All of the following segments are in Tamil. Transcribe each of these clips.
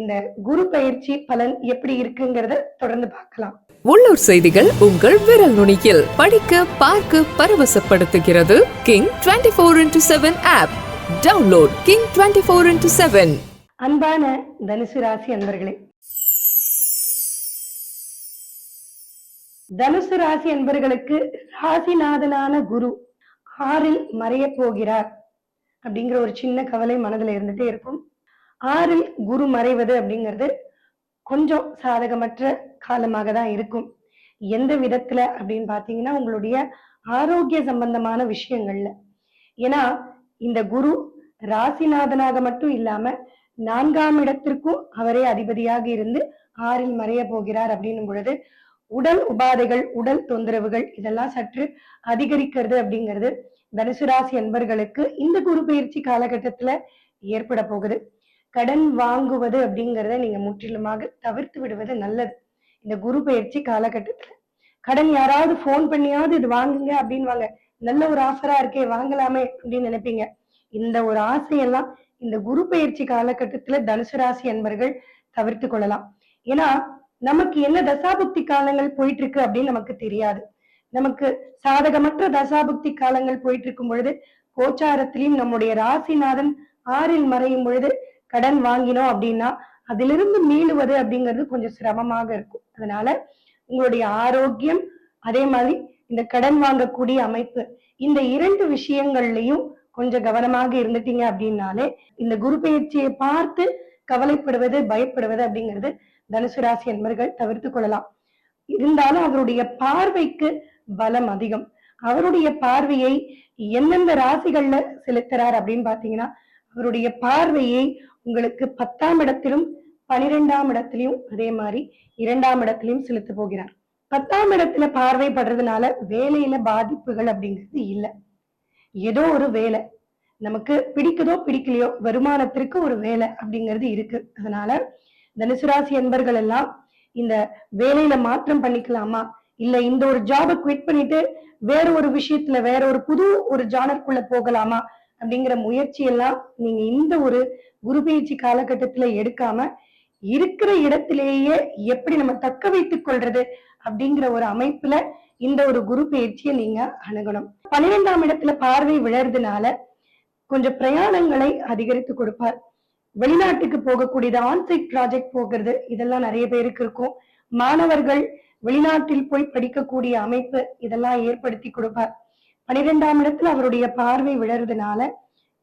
இந்த குரு பயிற்சி பலன் எப்படி இருக்குங்கிறத தொடர்ந்து பார்க்கலாம். உள்ளூர் செய்திகள் உங்கள் விரல் நுனியில். படிக்க பார்க்க பரவசப்படுத்துகிறது king twenty four into seven app. Download king twenty four into seven. அன்பான தனுசு ராசி அன்பர்களே. தனுசு ராசி அன்பர்களுக்கு ராசிநாதனான குரு ஆறில் மறைய போகிறார். அப்படிங்கிற ஒரு சின்ன கவலை மனதுல இருந்துட்டே இருக்கும். ஆறில் குரு மறைவது அப்படிங்கிறது கொஞ்சம் சாதகமற்ற காலமாக தான் இருக்கும். எந்த விதத்துல அப்படின்னு பாத்தீங்கன்னா உங்களுடைய ஆரோக்கிய சம்பந்தமான விஷயங்கள்ல. ஏன்னா இந்த குரு ராசிநாதனாக மட்டும் இல்லாம நான்காம் இடத்திற்கும் அவரே அதிபதியாக இருந்து ஆறில் மறைய போகிறார் அப்படின்னும் பொழுது உடல் உபாதைகள் உடல் தொந்தரவுகள் இதெல்லாம் சற்று அதிகரிக்கிறது அப்படிங்கிறது தனுசு ராசி என்பர்களுக்கு இந்த குரு பயிற்சி காலகட்டத்துல ஏற்பட போகுது. கடன் வாங்குவது அப்படிங்கிறத நீங்க முற்றிலுமாக தவிர்த்து விடுவது நல்லது. இந்த குரு பயிற்சி காலகட்டத்துல கடன் யாராவது போன் பண்ணியாவது இது வாங்குங்க அப்படின்வாங்க நல்ல ஒரு ஆஃபரா இருக்கே வாங்கலாமே அப்படின்னு நினைப்பீங்க. இந்த ஒரு ஆசையெல்லாம் இந்த குரு பயிற்சி காலகட்டத்துல தனுசு ராசி என்பர்கள் தவிர்த்து கொள்ளலாம். ஏன்னா நமக்கு என்ன தசாபுக்தி காலங்கள் போயிட்டு இருக்கு அப்படின்னு நமக்கு தெரியாது. நமக்கு சாதகமற்ற தசாபுக்தி காலங்கள் போயிட்டு இருக்கும் பொழுது கோச்சாரத்திலையும் நம்முடைய ராசிநாதன் ஆறில் மறையும் பொழுது கடன் வாங்கினோம் அப்படின்னா அதிலிருந்து மீளுவது அப்படிங்கிறது கொஞ்சம் சிரமமாக இருக்கும். அதனால உங்களுடைய ஆரோக்கியம் அதே மாதிரி இந்த கடன் வாங்கக்கூடிய அமைப்பு இந்த இரண்டு விஷயங்கள்லயும் கொஞ்சம் கவனமாக இருந்துட்டீங்க அப்படின்னாலே இந்த குரு பயிற்சியை பார்த்து கவலைப்படுவது பயப்படுவது அப்படிங்கிறது தனுசு ராசி அன்பர்கள் தவிர்த்து கொள்ளலாம். இருந்தாலும் அவருடைய பார்வைக்கு பலம் அதிகம். அவருடைய பார்வையை எந்தெந்த ராசிகள்ல செலுத்துறார் அப்படின்னு பாத்தீங்கன்னா அவருடைய பார்வையை உங்களுக்கு பத்தாம் இடத்திலும் பனிரெண்டாம் இடத்திலையும் அதே மாதிரி இரண்டாம் இடத்திலையும் செலுத்த போகிறார். பத்தாம் இடத்துல பார்வைப்படுறதுனால வேலையில பாதிப்புகள் அப்படிங்கிறது இல்லை. ஏதோ ஒரு வேலை. நமக்கு பிடிக்குதோ பிடிக்கலையோ வருமானத்திற்கு ஒரு வேலை அப்படிங்கிறது இருக்கு. அதனால தனுசு ராசி என்பர்கள் எல்லாம் இந்த வேலையில மாற்றம் பண்ணிக்கலாமா? இல்ல இந்த ஒரு ஜாபை குவிட் பண்ணிட்டு வேற ஒரு விஷயத்துல வேற ஒரு புது ஒரு ஜானருக்குள்ள போகலாமா? அப்படிங்கிற முயற்சி எல்லாம் நீங்க இந்த ஒரு குரு பயிற்சி காலகட்டத்துல எடுக்காம இருக்கிற இடத்திலேயே எப்படி நம்ம தக்க வைத்துக் கொள்றது அப்படிங்கிற ஒரு அமைப்புல இந்த ஒரு குரு பயிற்சியை நீங்க அணுகணும். பன்னிரெண்டாம் இடத்துல பார்வை விழறதுனால கொஞ்சம் பிரயாணங்களை அதிகரித்து கொடுப்பார். வெளிநாட்டுக்கு போகக்கூடியது ஆன்சைட் ப்ராஜெக்ட் போகிறது இதெல்லாம் நிறைய பேருக்கு இருக்கும். மாணவர்கள் வெளிநாட்டில் போய் படிக்கக்கூடிய அமைப்பு இதெல்லாம் ஏற்படுத்தி கொடுப்பார். பன்னிரெண்டாம் இடத்துல அவருடைய பார்வை விழறதுனால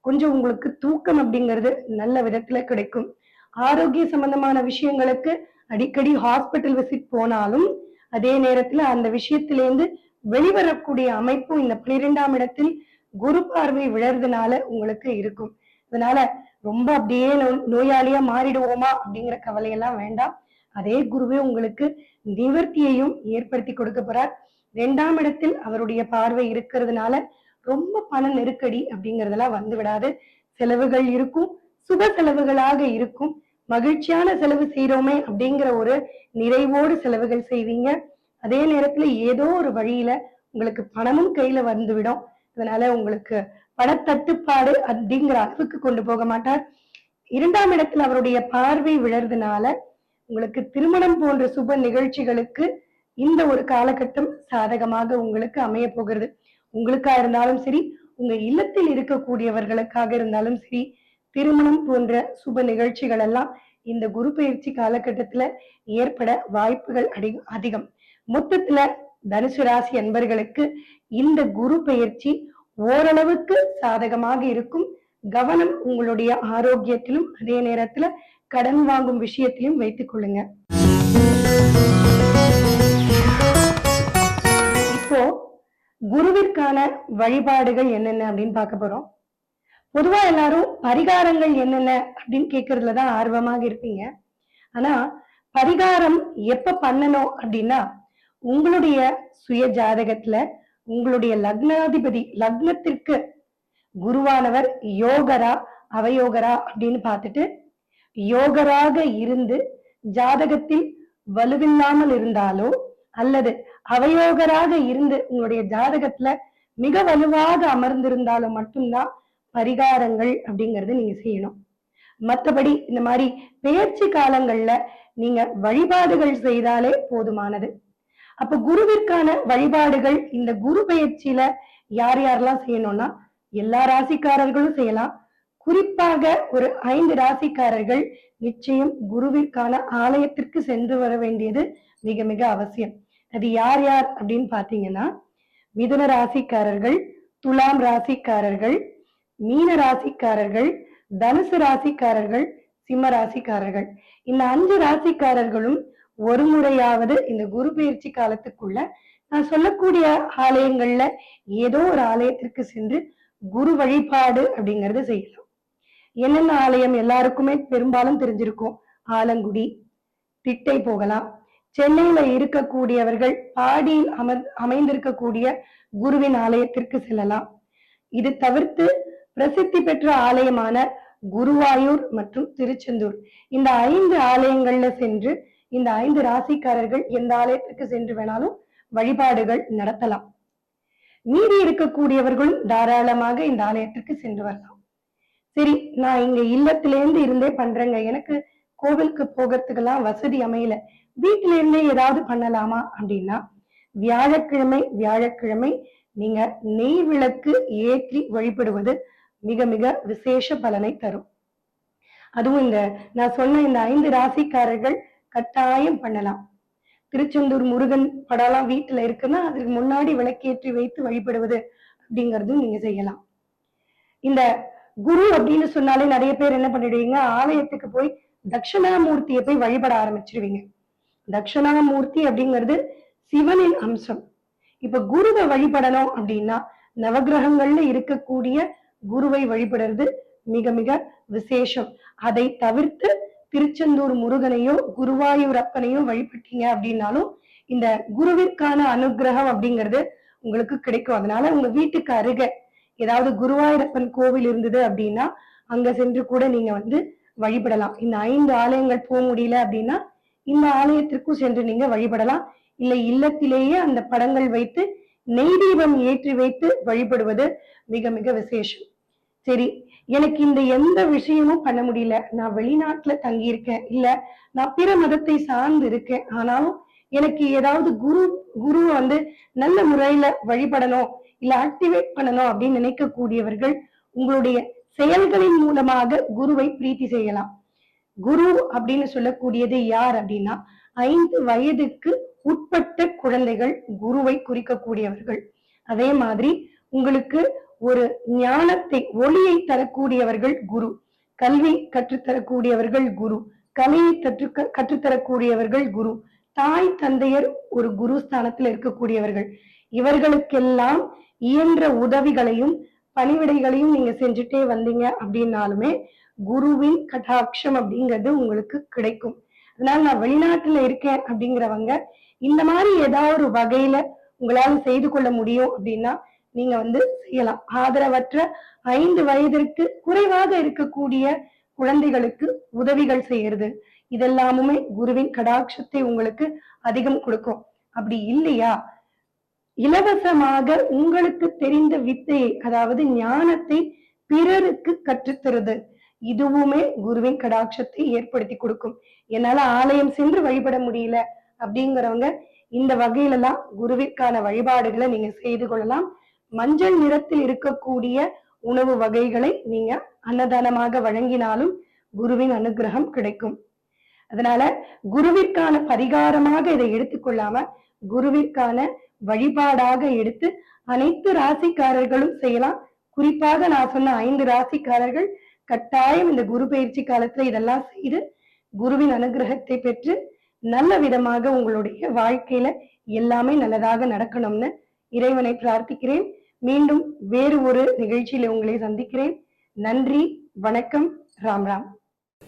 கொஞ்சம் உங்களுக்கு தூக்கம் அப்படிங்கிறது நல்ல விதத்துல கிடைக்கும். ஆரோக்கிய சம்பந்தமான விஷயங்களுக்கு அடிக்கடி ஹாஸ்பிட்டல் விசிட் போனாலும் அதே நேரத்துல அந்த விஷயத்திலேருந்து வெளிவரக்கூடிய அமைப்பும் இந்த பன்னிரெண்டாம் இடத்தில் குரு பார்வை விழறதுனால உங்களுக்கு இருக்கும். அதனால ரொம்ப அப்படியே நோயாளியா மாறிடுவோமா அப்படிங்கிற கவலையெல்லாம் வேண்டாம். அதே குருவே உங்களுக்கு நிவர்த்தியையும் ஏற்படுத்தி கொடுக்க போறார். ரெண்டாம் இடத்தில் அவருடைய பார்வை இருக்கிறதுனால ரொம்ப பண நெருக்கடி அப்படிங்கறதெல்லாம் வந்து விடாது. செலவுகள் இருக்கும் சுப செலவுகளாக இருக்கும். மகிழ்ச்சியான செலவு செய்யறோமே அப்படிங்கிற ஒரு நிறைவோடு செலவுகள் செய்வீங்க. அதே நேரத்துல ஏதோ ஒரு வழியில உங்களுக்கு பணமும் கையில வந்துவிடும். அதனால உங்களுக்கு பணத்தட்டுப்பாடு அப்படிங்கிற அளவுக்கு கொண்டு போக மாட்டார். இரண்டாம் இடத்துல அவருடைய பார்வை விழறதுனால உங்களுக்கு திருமணம் போன்ற சுப நிகழ்ச்சிகளுக்கு இந்த ஒரு காலகட்டம் சாதகமாக உங்களுக்கு அமைய போகிறது. உங்களுக்கா இருந்தாலும் சரி உங்க இல்லத்தில் இருக்கக்கூடியவர்களுக்காக இருந்தாலும் சரி திருமணம் போன்ற சுப நிகழ்ச்சிகள் எல்லாம் இந்த குரு பயிற்சி காலகட்டத்துல ஏற்பட வாய்ப்புகள் அடி- அதிகம். மொத்தத்துல தனுசு ராசி அன்பர்களுக்கு இந்த குரு பயிற்சி ஓரளவுக்கு சாதகமாக இருக்கும். கவனம் உங்களுடைய ஆரோக்கியத்திலும் அதே நேரத்துல கடன் வாங்கும் விஷயத்திலும் வைத்துக் கொள்ளுங்க. குருவிற்கான வழிபாடுகள் என்னென்ன அப்படின்னு பார்க்க போறோம். பொதுவா எல்லாரும் பரிகாரங்கள் என்னென்ன அப்படின்னு கேட்கறதுல தான் ஆர்வமாக இருப்பீங்க. ஆனா பரிகாரம் எப்ப பண்ணணும் அப்படின்னா உங்களுடைய சுய ஜாதகத்துல உங்களுடைய லக்னாதிபதி லக்னத்திற்கு குருவானவர் யோகரா அவயோகரா அப்படின்னு பார்த்துட்டு யோகராக இருந்து ஜாதகத்தில் வலுவில்லாமல் இருந்தாலோ அல்லது அவயோகராக இருந்து உங்களுடைய ஜாதகத்துல மிக வலுவாக அமர்ந்திருந்தாலும் மட்டும்தான் பரிகாரங்கள் அப்படிங்கறத நீங்க செய்யணும். மற்றபடி இந்த மாதிரி பேச்சு காலங்கள்ல நீங்க வழிபாடுகள் செய்தாலே போதுமானது. அப்ப குருவிற்கான வழிபாடுகள் இந்த குரு பயிற்சியில யார் யாரெல்லாம் செய்யணும்னா எல்லா ராசிக்காரர்களும் செய்யலாம். குறிப்பாக ஒரு ஐந்து ராசிக்காரர்கள் நிச்சயம் குருவிற்கான ஆலயத்திற்கு சென்று வர வேண்டியது மிக மிக அவசியம். அது யார் யார் அப்படின்னு பாத்தீங்கன்னா மிதுன ராசிக்காரர்கள் துலாம் ராசிக்காரர்கள் மீன ராசிக்காரர்கள் தனுசு ராசிக்காரர்கள் சிம்ம ராசிக்காரர்கள். இந்த அஞ்சு ராசிக்காரர்களும் ஒரு முறையாவது இந்த குரு பயிற்சி காலத்துக்குள்ள நான் சொல்லக்கூடிய ஆலயங்கள்ல ஏதோ ஒரு ஆலயத்திற்கு சென்று குரு வழிபாடு அப்படிங்கறது செய்யலாம். என்னென்ன ஆலயம் எல்லாருக்குமே பெரும்பாலும் தெரிஞ்சிருக்கும். ஆலங்குடி திட்டை போகலாம். சென்னையில இருக்கக்கூடியவர்கள் பாடியில் அமர் அமைந்திருக்கக்கூடிய குருவின் ஆலயத்திற்கு செல்லலாம். இது தவிர்த்து பிரசித்தி பெற்ற ஆலயமான குருவாயூர் மற்றும் திருச்செந்தூர். இந்த ஐந்து ஆலயங்கள்ல சென்று இந்த ஐந்து ராசிக்காரர்கள் எந்த ஆலயத்திற்கு சென்று வேணாலும் வழிபாடுகள் நடத்தலாம். மீதி இருக்கக்கூடியவர்களும் தாராளமாக இந்த ஆலயத்திற்கு சென்று வரலாம். சரி நான் இங்க இல்லத்திலேருந்து இருந்தே பண்றேங்க. எனக்கு கோவிலுக்கு போகிறதுக்கெல்லாம் வசதி அமையல. வீட்டில இருந்தே ஏதாவது பண்ணலாமா அப்படின்னா வியாழக்கிழமை வியாழக்கிழமை நீங்க நெய் விளக்கு ஏற்றி வழிபடுவது மிக மிக விசேஷ பலனை தரும். அதுவும் இந்த நான் சொன்ன இந்த ஐந்து ராசிக்காரர்கள் கட்டாயம் பண்ணலாம். திருச்செந்தூர் முருகன் படம்லாம் வீட்டுல இருக்குன்னா அதுக்கு முன்னாடி விளக்கேற்றி வைத்து வழிபடுவது அப்படிங்கறதும் நீங்க செய்யலாம். இந்த குரு அப்படின்னு சொன்னாலே நிறைய பேர் என்ன பண்ணிடுவீங்க ஆலயத்துக்கு போய் தட்சிணாமூர்த்தியை போய் வழிபட ஆரம்பிச்சிருவீங்க. தட்சிணாமூர்த்தி அப்படிங்கிறது சிவனின் அம்சம். இப்ப குருவை வழிபடணும் அப்படின்னா நவகிரகங்கள்ல இருக்கக்கூடிய குருவை வழிபடுறது மிக மிக விசேஷம். அதை தவிர்த்து திருச்செந்தூர் முருகனையோ குருவாயூர் அப்பனையோ வழிபட்டீங்க அப்படின்னாலும் இந்த குருவிற்கான அனுகிரகம் அப்படிங்கிறது உங்களுக்கு கிடைக்கும். அதனால உங்க வீட்டுக்கு அருகே ஏதாவது குருவாயூரப்பன் கோவில் இருந்தது அப்படின்னா அங்க சென்று கூட நீங்க வந்து வழிபடலாம். இந்த ஐந்து ஆலயங்கள் போக முடியல அப்படின்னா இந்த ஆலயத்திற்கும் சென்று நீங்க வழிபடலாம். இல்லை இல்லத்திலேயே அந்த படங்கள் வைத்து நெய் தீபம் ஏற்றி வைத்து வழிபடுவது மிக மிக விசேஷம். சரி எனக்கு இந்த எந்த விஷயமும் பண்ண முடியல. நான் வெளிநாட்டுல தங்கி இருக்கேன் இல்ல நான் பிற மதத்தை சார்ந்து இருக்கேன். ஆனாலும் எனக்கு ஏதாவது குரு குருவை வந்து நல்ல முறையில வழிபடணும் இல்ல ஆக்டிவேட் பண்ணணும் அப்படின்னு நினைக்கக்கூடியவர்கள் உங்களுடைய செயல்களின் மூலமாக குருவை பிரீத்தி செய்யலாம். குரு அப்படின்னு சொல்லக்கூடியது யார் அப்படின்னா ஐந்து வயதுக்கு உட்பட்ட குழந்தைகள் குருவை குறிக்கக்கூடியவர்கள். அதே மாதிரி உங்களுக்கு ஒரு ஞானத்தை ஒளியை தரக்கூடியவர்கள் குரு. கல்வி கற்றுத்தரக்கூடியவர்கள் குரு. கலையை கற்று கற்றுத்தரக்கூடியவர்கள் குரு. தாய் தந்தையர் ஒரு குரு ஸ்தானத்தில் இருக்கக்கூடியவர்கள். இவர்களுக்கெல்லாம் இயன்ற உதவிகளையும் பணிவிடைகளையும் நீங்க செஞ்சுட்டே வந்தீங்க அப்படின்னாலுமே குருவின் கடாட்சம் அப்படிங்கிறது உங்களுக்கு கிடைக்கும். அதனால நான் வெளிநாட்டுல இருக்கேன் அப்படிங்கிறவங்க இந்த மாதிரி ஏதாவது ஒரு வகையில உங்களால செய்து கொள்ள முடியும் அப்படின்னா நீங்க வந்து செய்யலாம். ஆதரவற்ற ஐந்து வயதிற்கு குறைவாக இருக்கக்கூடிய குழந்தைகளுக்கு உதவிகள் செய்யறது. இதெல்லாமுமே குருவின் கடாட்சத்தை உங்களுக்கு அதிகம் கொடுக்கும். அப்படி இல்லையா? இலவசமாக உங்களுக்கு தெரிந்த வித்தையை அதாவது ஞானத்தை பிறருக்கு கற்றுத்தருது. இதுவுமே குருவின் கடாட்சத்தை ஏற்படுத்தி கொடுக்கும். என்னால ஆலயம் சென்று வழிபட முடியல அப்படிங்கிறவங்க இந்த வகையிலலாம் குருவிற்கான வழிபாடுகளை நீங்க செய்து கொள்ளலாம். மஞ்சள் நிறத்தில் இருக்கக்கூடிய உணவு வகைகளை நீங்க அன்னதானமாக வழங்கினாலும் குருவின் அனுகிரகம் கிடைக்கும். அதனால குருவிற்கான பரிகாரமாக இதை எடுத்துக்கொள்ளாம குருவிற்கான வழிபாடாக எடுத்து அனைத்து ராசிக்காரர்களும் செய்யலாம். குறிப்பாக நான் சொன்ன ஐந்து ராசிக்காரர்கள் கட்டாயம் இந்த குரு பயிற்சி காலத்துல இதெல்லாம் செய்து குருவின் அனுகிரகத்தை பெற்று நல்ல விதமாக உங்களுடைய வாழ்க்கையில எல்லாமே நல்லதாக நடக்கணும்னு இறைவனை பிரார்த்திக்கிறேன். மீண்டும் வேறு ஒரு நிகழ்ச்சியில உங்களை சந்திக்கிறேன். நன்றி வணக்கம் ராம் ராம்.